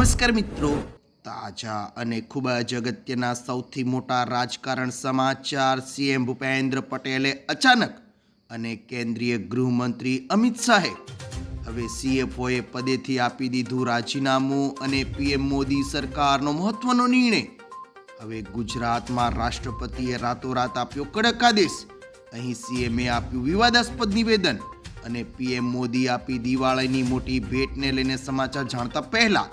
નમસ્કાર મિત્રો. તાજા અને ખૂબ જ અગત્યના સૌથી મોટા રાજકારણ સમાચાર સીએમ ભૂપેન્દ્ર પટેલે અચાનક અને કેન્દ્રીય ગૃહમંત્રી અમિત શાહે હવે સીએફઓએ પદેથી આપી દીધું રાજીનામું અને પીએમ મોદી સરકારનો મહત્વનો નિર્ણય. હવે ગુજરાતમાં રાષ્ટ્રપતિએ રાતોરાત આપ્યો કડક આદેશ. અહીં સીએમએ આપ્યું વિવાદાસ્પદ નિવેદન અને પીએમ મોદી આપી દિવાળીની મોટી ભેટને લઈને સમાચાર જાણતા પહેલા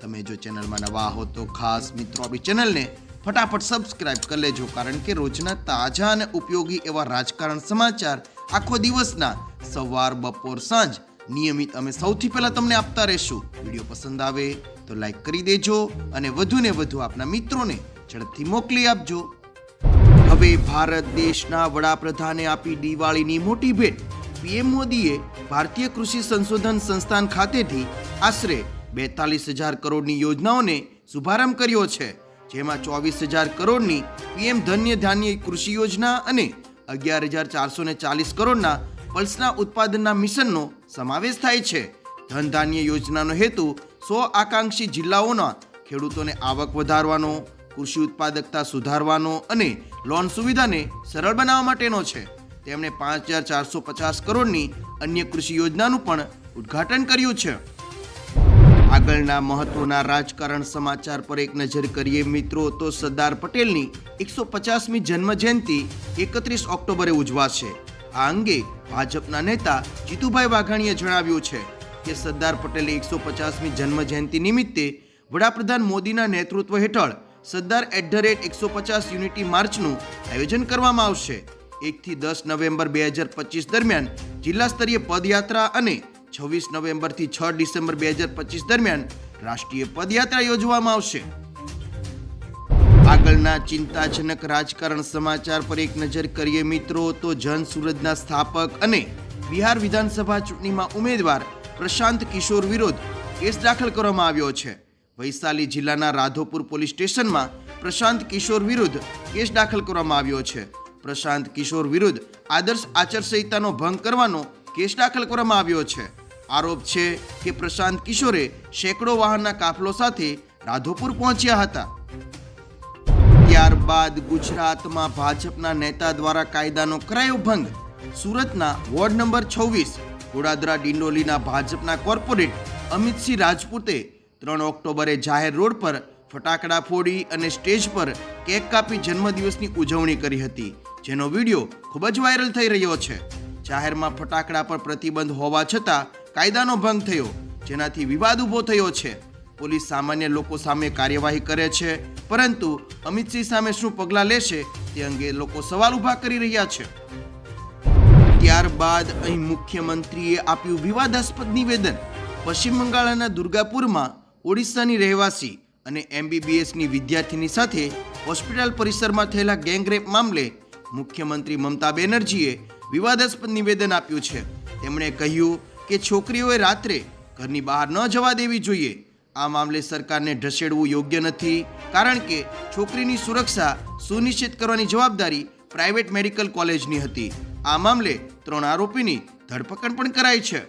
તમે જો ચેનલમાં નવા હો તો ખાસ મિત્રો આપણી ચેનલને ફટાફટ સબસ્ક્રાઇબ કરી લેજો, કારણ કે રોજના તાજા અને ઉપયોગી એવા રાજકારણ સમાચાર આખો દિવસના સવાર, બપોર, સાંજ નિયમિત અમે સૌથી પહેલા તમને આપતા રહેશું. વીડિયો પસંદ આવે તો લાઈક કરી દેજો અને વધુને વધુ આપના મિત્રોને ઝડપથી મોકલી આપજો. હવે ભારત દેશના વડાપ્રધાને આપી દિવાળીની મોટી ભેટ. પીએમ મોદીએ ભારતીય કૃષિ સંશોધન સંસ્થાન ખાતેથી આશરે બેતાલીસ હજાર કરોડની યોજનાઓને શુભારંભ કર્યો છે, જેમાં ચોવીસ હજાર કરોડની પીએમ ધન્ય ધાન્ય કૃષિ યોજના અને અગિયાર હજાર ચારસો ને ચાલીસ કરોડના પલ્સના ઉત્પાદનના મિશનનો સમાવેશ થાય છે. ધન ધાન્ય યોજનાનો હેતુ સો આકાંક્ષી જિલ્લાઓના ખેડૂતોને આવક વધારવાનો, કૃષિ ઉત્પાદકતા સુધારવાનો અને લોન સુવિધાને સરળ બનાવવા માટેનો છે. તેમણે પાંચ હજાર ચારસો પચાસ કરોડની અન્ય કૃષિ યોજનાનું પણ ઉદ્ઘાટન કર્યું છે. આગળના મહત્વના રાજકારણ સમાચાર પર એક નજર કરીએ મિત્રો, તો સરદાર પટેલની એકસો પચાસમી જન્મ જયંતિ એકત્રીસ ઓક્ટોબરે ઉજવાશે. આ અંગે ભાજપના નેતા જીતુભાઈ વાઘાણીએ જણાવ્યું છે કે સરદાર પટેલે એકસો પચાસમી જન્મ જયંતિ નિમિત્તે વડાપ્રધાન મોદીના નેતૃત્વ હેઠળ સરદાર એટ ધ રેટ એકસો પચાસ યુનિટી માર્ચનું આયોજન કરવામાં આવશે. એકથી દસ નવેમ્બર બે હજાર પચીસ દરમિયાન જિલ્લા સ્તરીય પદયાત્રા અને છવ્વીસ નવેમ્બરથી છ ડિસેમ્બર બે હજાર પચીસ દરમિયાન રાષ્ટ્રીય પદયાત્રા યોજવામાં આવશે. આગળના ચિંતાજનક રાજકારણ સમાચાર પર એક નજર કરીએ મિત્રો, તો જન સુરજના સ્થાપક અને બિહાર વિધાનસભા ચૂંટણીમાં ઉમેદવાર પ્રશાંત કિશોર વિરુદ્ધ કેસ દાખલ કરવામાં આવ્યો છે. વૈશાલી જિલ્લાના રાધોપુર પોલીસ સ્ટેશનમાં પ્રશાંત કિશોર વિરુદ્ધ કેસ દાખલ કરવામાં આવ્યો છે. પ્રશાંત કિશોર વિરુદ્ધ આદર્શ આચારસંહિતાનો ભંગ કરવાનો કેસ દાખલ કરવામાં આવ્યો છે. આરોપ છે કે પ્રશાંત કિશોરે સેંકડો વાહનના કાફલો સાથે રાધોપુર પહોંચ્યા હતા. ત્યારબાદ ગુજરાતમાં ભાજપના નેતા દ્વારા કાયદાનો કરાયો ભંગ. સુરતના વોર્ડ નંબર છવ્વીસ, ગોડાદરા ડિંડોલીના ભાજપના કોર્પોરેટ અમિતસિંહ રાજપૂતે ત્રણ ઓક્ટોબરે જાહેર રોડ પર ફટાકડા ફોડી અને સ્ટેજ પર કેક કાપી જન્મદિવસની ઉજવણી કરી હતી, જેનો વીડિયો ખૂબ જ વાયરલ થઈ રહ્યો છે. જાહેરમાં ફટાકડા પર પ્રતિબંધ હોવા છતાં કાયદાનો ભંગ થયો, જેનાથી વિવાદ ઊભો થયો છે. પોલીસ સામાન્ય લોકો સામે કાર્યવાહી કરે છે, પરંતુ અમિતસિંહ સામે શું પગલાં લેશે તે અંગે લોકો સવાલ ઊભા કરી રહ્યા છે. ત્યારબાદ અહીં મુખ્યમંત્રીએ આપ્યું વિવાદાસ્પદ નિવેદન. પશ્ચિમ બંગાળના દુર્ગાપુરમાં ઓડિશાની રહેવાસી અને એમબીબીએસની વિદ્યાર્થીની સાથે હોસ્પિટલ પરિસરમાં થયેલા ગેંગરેપ મામલે મુખ્યમંત્રી મમતા બેનર્જીએ વિવાદાસ્પદ નિવેદન આપ્યું છે. તેમણે કહ્યું કે છોકરીઓએ રાત્રે ઘરની બહાર ન જવા દેવી જોઈએ. આ મામલે સરકારને ઢસેડવું યોગ્ય નથી, કારણ કે છોકરીની સુરક્ષા સુનિશ્ચિત કરવાની જવાબદારી પ્રાઇવેટ મેડિકલ કોલેજની હતી. આ મામલે ત્રણ આરોપીની ધરપકડ પણ કરાઈ છે.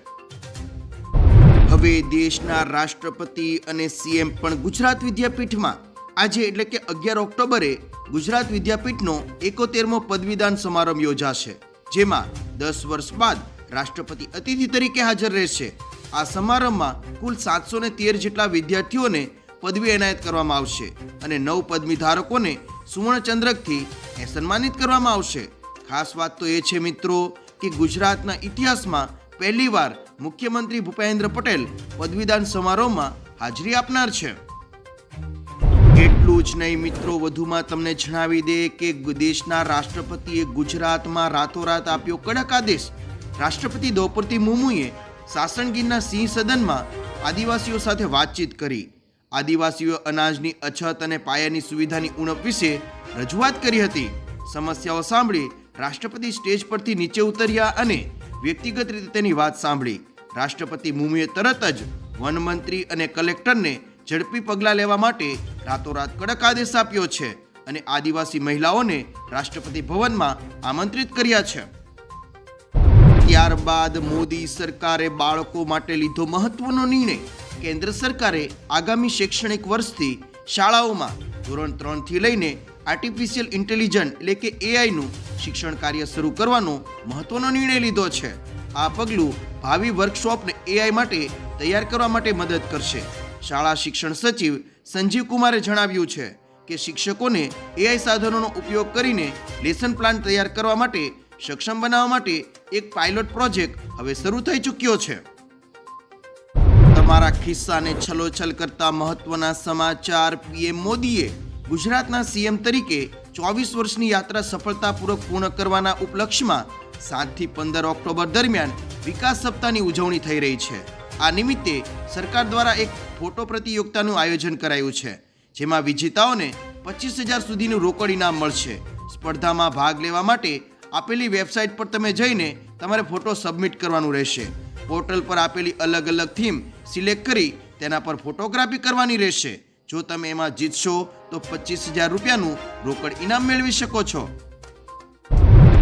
હવે દેશના રાષ્ટ્રપતિ અને સીએમ પણ ગુજરાત વિદ્યાપીઠમાં. આજે એટલે કે અગિયાર ઓક્ટોબરે ગુજરાત વિદ્યાપીઠનો એકોતેરમો પદવીદાન સમારંભ યોજાશે, જેમાં દસ વર્ષ બાદ રાષ્ટ્રપતિ અતિથિ તરીકે હાજર રહેશે. આ સમારંભમાં કુલ સાતસો ને તેર જેટલા વિદ્યાર્થીઓને પદવી એનાયત કરવામાં આવશે અને નવ પદવી ધારકોને સુવર્ણચંદ્રકથી એ સન્માનિત કરવામાં આવશે. ખાસ વાત તો એ છે મિત્રો કે ગુજરાતના ઇતિહાસમાં પહેલીવાર મુખ્યમંત્રી ભૂપેન્દ્ર પટેલ પદવીદાન સમારોહમાં હાજરી આપનાર છે. એટલું જ નહીં મિત્રો, વધુમાં તમને જણાવી દે કે દેશના રાષ્ટ્રપતિએ ગુજરાતમાં રાતોરાત આપ્યો કડક આદેશ રાષ્ટ્રપતિ દ્રૌપદી મુર્મુએ સાસણગીરના સિંહ સદનમાં આદિવાસીઓ સાથે વાતચીત કરી. આદિવાસીઓ અનાજની અછત અને પાયાની સુવિધાની ઉણપ વિશે રજૂઆત કરી હતી. સમસ્યાઓ સાંભળી રાષ્ટ્રપતિ સ્ટેજ પરથી નીચે ઉતર્યા અને વ્યક્તિગત રીતે તેની વાત સાંભળી. રાષ્ટ્રપતિ મુર્મુએ તરત જ વનમંત્રી અને કલેક્ટરને ઝડપી પગલાં લેવા માટે રાતોરાત કડક આદેશ આપ્યો છે અને આદિવાસી મહિલાઓને રાષ્ટ્રપતિ ભવનમાં આમંત્રિત કર્યા છે. ત્યારબાદ મોદી સરકારે બાળકો માટે લીધો મહત્વનો નિર્ણય. કેન્દ્ર સરકારે આગામી શૈક્ષણિક વર્ષથી શાળાઓમાં ધોરણ ત્રણથી લઈને આર્ટિફિશિયલ ઇન્ટેલિજન્ટ એટલે કે એઆઈનું શિક્ષણ કાર્ય શરૂ કરવાનો મહત્વનો નિર્ણય લીધો છે. આ પગલું ભાવિ વર્કશોપને એઆઈ માટે તૈયાર કરવા માટે મદદ કરશે. શાળા શિક્ષણ સચિવ સંજીવ કુમારે જણાવ્યું છે કે શિક્ષકોને એઆઈ સાધનોનો ઉપયોગ કરીને લેસન પ્લાન તૈયાર કરવા માટે સક્ષમ બનાવવા માટે એક પાયલોટ પ્રોજેક્ટ હવે શરૂ થઈ ચૂક્યો છે. તમારા ખિસ્સાને છલોછલ કરતા મહત્વના સમાચાર પીએમ મોદીએ ગુજરાતના સીએમ તરીકે ચોવીસ વર્ષની યાત્રા સફળતાપૂર્વક પૂર્ણ કરવાના ઉપલક્ષ્યમાં સાતથી પંદર ઓક્ટોબર દરમિયાન વિકાસ સપ્તાહની ઉજવણી થઈ રહી છે. આ નિમિત્તે સરકાર દ્વારા એક ફોટો પ્રતિયોગિતાનું આયોજન કરાયું છે, જેમાં વિજેતાઓને પચીસ હજાર સુધીનું રોકડ ઇનામ મળશે. સ્પર્ધામાં ભાગ લેવા માટે આપેલી વેબસાઇટ પર તમે જઈને તમારે ફોટો સબમિટ કરવાનું રહેશે. પોર્ટલ પર આપેલી અલગ અલગ થીમ સિલેક્ટ કરી તેના પર ફોટોગ્રાફી કરવાની રહેશે. જો તમે એમાં જીતશો, તો પચીસ હજાર રૂપિયાનું રોકડ ઇનામ મેળવી શકો છો.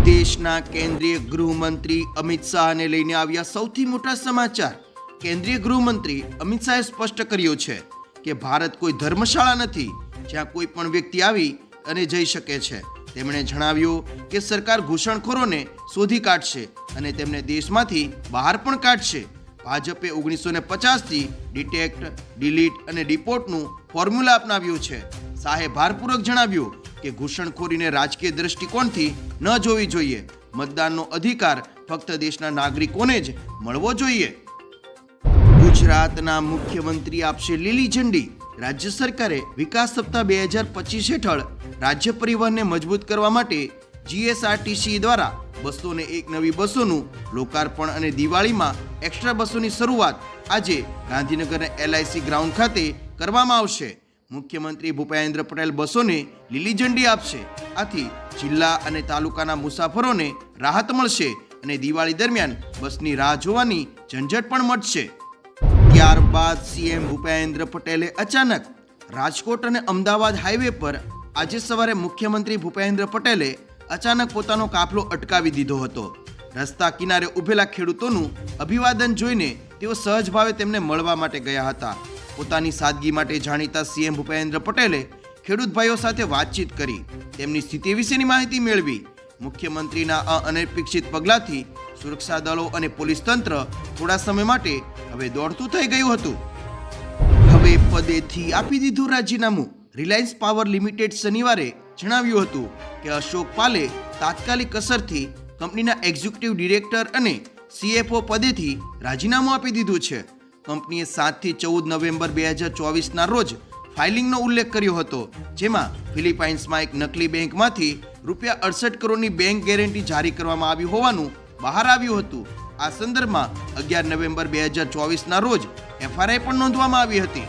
દેશના કેન્દ્રીય ગૃહમંત્રી અમિત શાહને લઈને આવ્યા સૌથી મોટા સમાચાર. કેન્દ્રીય ગૃહમંત્રી અમિત શાહે સ્પષ્ટ કર્યું છે કે ભારત કોઈ ધર્મશાળા નથી, જ્યાં કોઈ પણ વ્યક્તિ આવી અને જઈ શકે છે. તેમણે જણાવ્યું કે સરકાર ઘૂસણખોરોને શોધી કાઢશે અને તેમને દેશમાંથી બહાર પણ કાઢશે. ભાજપે ઓગણીસો ને પચાસથી ડિટેક્ટ, ડિલીટ અને ડિપોર્ટનું ફોર્મ્યુલા અપનાવ્યું છે. શાહે ભારપૂર્વક જણાવ્યું કે ઘૂસણખોરીને રાજકીય દ્રષ્ટિકોણથી ન જોવી જોઈએ. મતદાનનો અધિકાર ફક્ત દેશના નાગરિકોને જ મળવો જોઈએ. ગુજરાતના મુખ્યમંત્રી આપશે લીલી ઝંડી. રાજ્ય સરકારે વિકાસ સપ્તાહ બે હજાર પચીસ હેઠળ રાજ્ય પરિવહનને મજબૂત કરવા માટે જીએસઆરટીસી દ્વારા બસોને એક નવી બસોનું લોકાર્પણ અને દિવાળીમાં એક્સ્ટ્રા બસોની શરૂઆત આજે ગાંધીનગરના એલઆઈસી ગ્રાઉન્ડ ખાતે કરવામાં આવશે. મુખ્યમંત્રી ભૂપેન્દ્ર પટેલ બસોને લીલી ઝંડી આપશે. આથી જિલ્લા અને તાલુકાના મુસાફરોને રાહત મળશે અને દિવાળી દરમિયાન બસની રાહ જોવાની ઝંઝટ પણ મટશે. ત્યારબાદ સીએમ ભૂપેન્દ્ર પટેલે અચાનક રાજકોટ અને અમદાવાદ હાઈવે પર આજે સવારે મુખ્યમંત્રી ભૂપેન્દ્ર પટેલે અચાનક પોતાનો કાફલો અટકાવી દીધો હતો. રસ્તા કિનારે ઊભેલા ખેડૂતોનું અભિવાદન જોઈને તેઓ સહજ ભાવે તેમને મળવા માટે ગયા હતા. પોતાની સાદગી માટે જાણીતા સીએમ ભૂપેન્દ્ર પટેલે ખેડૂત ભાઈઓ સાથે વાતચીત કરી, તેમની સ્થિતિ વિશેની માહિતી મેળવી. મુખ્યમંત્રીના આ અનપેક્ષિત પગલાંથી સુરક્ષા દળો અને પોલીસ તંત્ર થોડા સમય માટે હવે દોડતું થઈ ગયું હતું. હવે પદેથી આપી દીધું રાજીનામું. રિલાયન્સ પાવર લિમિટેડ શનિવારે જણાવ્યું હતું કે અશોક પાલે તાત્કાલિક અસરથી કંપનીના એક્ઝિક્યુટિવ ડિરેક્ટર અને સીએફઓ પદેથી રાજીનામું આપી દીધું છે. કંપનીએ સાતથી ચૌદ નવેમ્બર બે હજાર ચોવીસના રોજ ફાઇલિંગનો ઉલ્લેખ કર્યો હતો, જેમાં ફિલિપાઇન્સમાં એક નકલી બેંકમાંથી રૂપિયા અડસઠ કરોડની બેંક ગેરંટી જારી કરવામાં આવી હોવાનું બહાર આવ્યું હતું. આ સંદર્ભમાં અગિયાર નવેમ્બર બે હજાર ચોવીસના રોજ એફઆરઆઈ પણ નોંધવામાં આવી હતી.